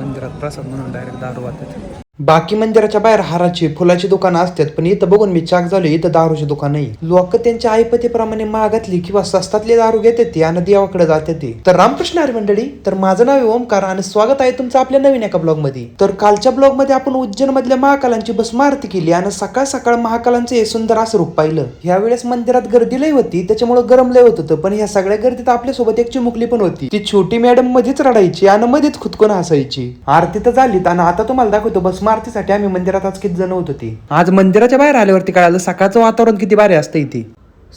मंदिरात प्रसाद म्हणून डायरेक्ट दारू वाटत. बाकी मंदिराच्या बाहेर हाराची फुलाची दुकानं असतात पण इथं बघून मी चाक झालो इथं दारूची दुकान नाही. लोक त्यांच्या आईपतीप्रमाणे मागातली किंवा स्वस्तातली दारू घेतात ती आणि देवाकडे जाते ती. तर रामकृष्ण हरी मंडळी तर माझं नाव आहे ओमकार आणि स्वागत आहे तुमचं आपल्या नवीन एका ब्लॉगमध्ये तर कालच्या ब्लॉगमध्ये आपण उज्जैन मधल्या महाकालांची भस्म आरती केली आणि सकाळ सकाळ महाकालांचं हे सुंदर असं रूप पाहिलं. यावेळेस मंदिरात गर्दी लय होती त्याच्यामुळे गरम लय होत होतं पण ह्या सगळ्या गर्दीत आपल्यासोबत एक चिमुकली पण होती. ती छोटी मॅडम मध्येच रडायची आणि मध्येच खुदकून हसायची. आरती तर झालीत आणि आता तुम्हाला दाखवतो भस्म आरतीसाठी आम्ही मंदिरात आज किती जण होत होती आज मंदिराच्या बाहेर आल्यावरती कळालं सकाळचं वातावरण किती भारी असतं इथे.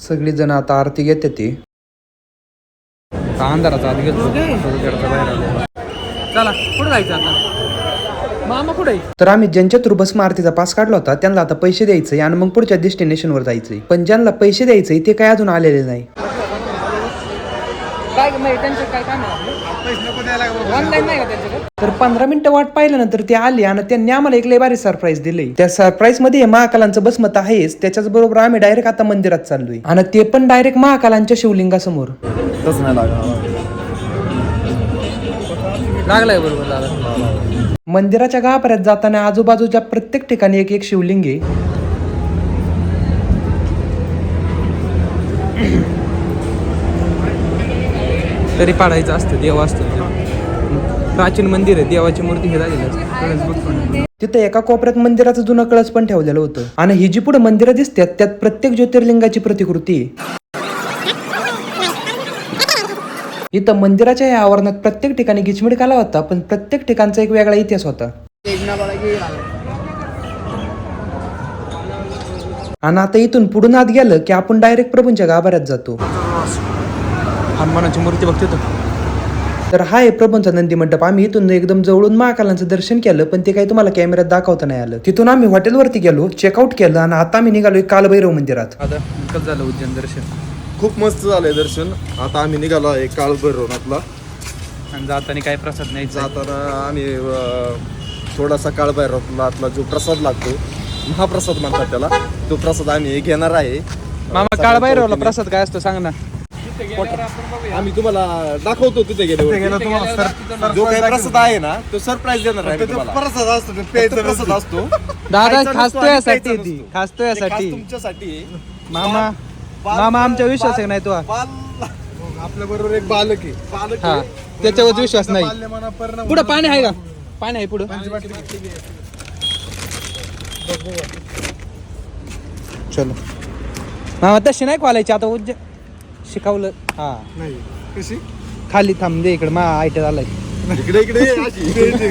सगळी जण आता आरती घेते ती. अंधाराचा बाहेर आलो. चला कुठं जायचं आता? मामा कुठे? तर आम्ही ज्यांच्या थ्रू भस्म आरतीचा पास काढला होता त्यांना आता पैसे द्यायचे आणि मग पुढच्या डेस्टिनेशनवर जायचंय. पण ज्यांना पैसे द्यायचे ते काय अजून आलेले नाही. काय नाही त्यांचं काय काम ऑनलाईन नाही का त्यांच्याकडे तर पंधरा मिनिटं वाट पाहिल्यानंतर ते आले आणि त्यांनी आम्हाला एक लय भारी सरप्राईज दिले त्या सरप्राईजमध्ये महाकालांचं बसमत आहेच त्याच्याच बरोबर आम्ही डायरेक्ट आता मंदिरात चाललोय. आणि ते पण डायरेक्ट महाकालांच्या शिवलिंगासमोर. लागलाय बरोबर मंदिराच्या गाभाऱ्यात जाताना आजूबाजूच्या प्रत्येक ठिकाणी एक एक शिवलिंग आहे. तरी पाडायचं असतं देव असतो प्राचीन मंदिर आहे देवाची मूर्ती हे झालेली असते. तिथं एका कोपऱ्यात मंदिराचं जुनं कळस पण ठेवलेलं होतं. आणि ही जी पुढे मंदिरं दिसतात त्यात प्रत्येक ज्योतिर्लिंगाची प्रतिकृती आहे. इथं मंदिराच्या या आवरणात प्रत्येक ठिकाणी गिचमिड काला होता पण प्रत्येक ठिकाणचा एक वेगळा इतिहास होता. आणि आता इथून पुढून आत गेलं की आपण डायरेक्ट प्रभूंच्या गाभाऱ्यात जातो. हनुमानाची मूर्ती बघते तो तर हा आहे प्रभूंचा नंदी मंडप आम्ही इथून एकदम जवळून महाकालांचं दर्शन केलं पण ते काही तुम्हाला कॅमेऱ्यात दाखवता नाही आलं. तिथून आम्ही हॉटेलवरती गेलो चेकआउट केलं आणि आता आम्ही निघालोय कालभैरव मंदिरात. आता कसं झालं उज्जैन दर्शन? खूप मस्त झालंय दर्शन. आता आम्ही निघालो आहे काळ भैरवनाथला आणि जाताना काय प्रसाद न्यायचा जाताना आम्ही अं, थोडासा काळ भैरवनाथला जो प्रसाद लागतो महाप्रसाद म्हणतात त्याला तो प्रसाद आम्ही घेणार आहे. मामा काळबाईरावला प्रसाद काय असतो सांग ना. आम्ही तुम्हाला दाखवतो तिथे गेलो जो काही प्रसाद आहे ना तो सरप्राईज देणार आहे तुम्हाला. प्रसाद असतो प्रसाद असतो. दादा खायचा खास नसतो तो आणि यासाठी प्यायचा ती. नसतो. खास तो ते खास यासाठी. तुमच्यासाठी. आहे. मामा बाल- मामा आमच्या विश्वास आहे नाही तो? बाल आपल्या बरोबर एक बालक आहे. बालक हा त्याच्यावर विश्वास नाही. पुढं पाणी आहे का? पाणी आहे पुढं. चलो. मामा तशी नाही खोलायची आता उज्ज शिकवलं. हा. नाही. कशी? खाली थांब दे इकडे मा आयट झालाय. इकडे इकडे अशी इकडे इकडे.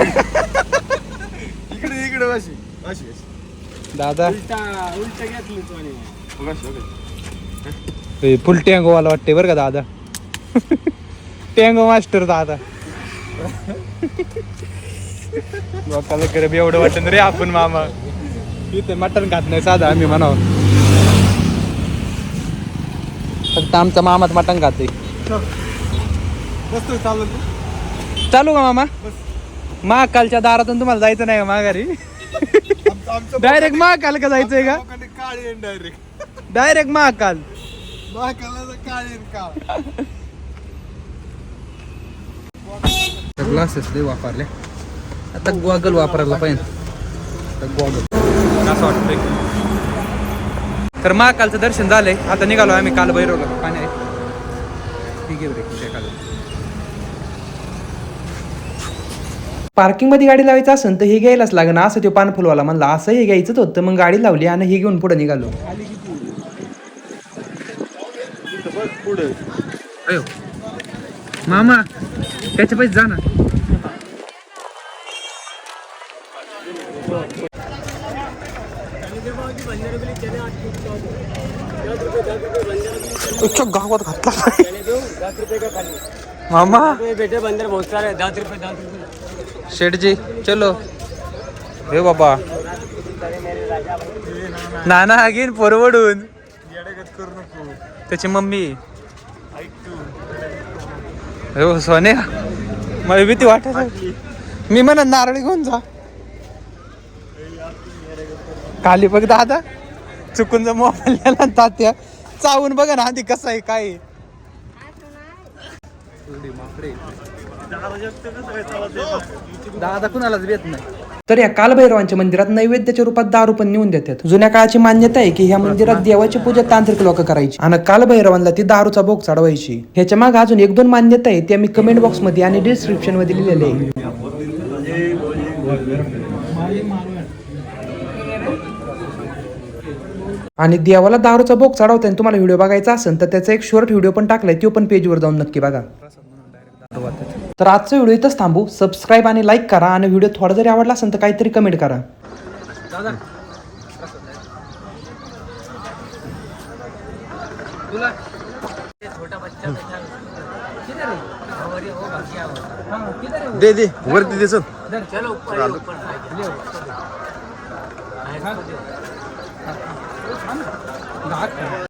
अशी अशी अशी. दादा. बघ अशी, बघ. ए, फुल टँगोवाला वाटते बरं का दादा? टँगो मास्टर दादा. लोकांना करे एवढं वाटत रे आपण मामा. इथे मटण खात नाही साधा आम्ही म्हणावं. फक्त आमचा मामाच मटण खाते तू चालू का मामा? महाकालच्या दारातून तुम्हाला जायचं नाही का माघारी? आमचं डायरेक्ट महाकाल का जायचंय का? डायरेक्ट डायरेक्ट महाकाल काळी काळ. ग्लासेस लय वापरले. आता गॉगल वापरायला पाहिजे. गॉगल. असं वाटतंय. तर महाकालचं दर्शन झालंय. आता निघालो आम्ही काल भैरवला पाणी आहे. ठीक आहे ब्रेक काल पार्किंगमध्ये गाडी लावायचं असेल तर हे घ्यायलाच लागणार असं ते पानफुलवाला म्हणला असं हे घ्यायचंच होतं. मग गाडी लावली आणि हे घेऊन पुढे निघालो. अयो. मामा त्याच्या पैसे जा ना. गावात घातला मामा? बेटे बंदर बहुत सारे दस रुपए दस रुपए शेठ जी चलो. हे बाबा. नाना अगेन परवडून. त्याची मम्मी. हो सोने मला भीती वाटत. मी म्हणा नारळ घेऊन जा. खाली बघ दादा. चुकून जर मोबाईल नेला ना तात्या. चावून बघा ना आधी कसं आहे काय आहे. दादा कुणालाच भेट नाही. तर या कालभैरवांच्या मंदिरात नैवेद्याच्या रूपात दारू पण नेऊन देतात. जुन्या काळाची मान्यता आहे की ह्या मंदिरात देवाची पूजा तांत्रिक लोक करायची आणि कालभैरवांना ती दारूचा भोग चढवायची. ह्याच्या मागे अजून एक दोन मान्यता आहे त्या मी कमेंट बॉक्समध्ये आणि डिस्क्रिप्शनमध्ये लिहिलेले आहे. आणि देवाला दारूचा भोग चढवताना तुम्हाला व्हिडिओ बघायचा असेल तर त्याचा एक शॉर्ट व्हिडिओ पण टाकलाय तो पण पेजवर जाऊन नक्की बघा. तर आजचा व्हिडिओ इथंच थांबू. सबस्क्राईब आणि लाईक करा आणि व्हिडिओ थोडा जरी आवडला असेल तर काहीतरी कमेंट करा. दादा तुला दे दे. वरती दे चल. चलो ऊपर ऊपर 他们哪可能？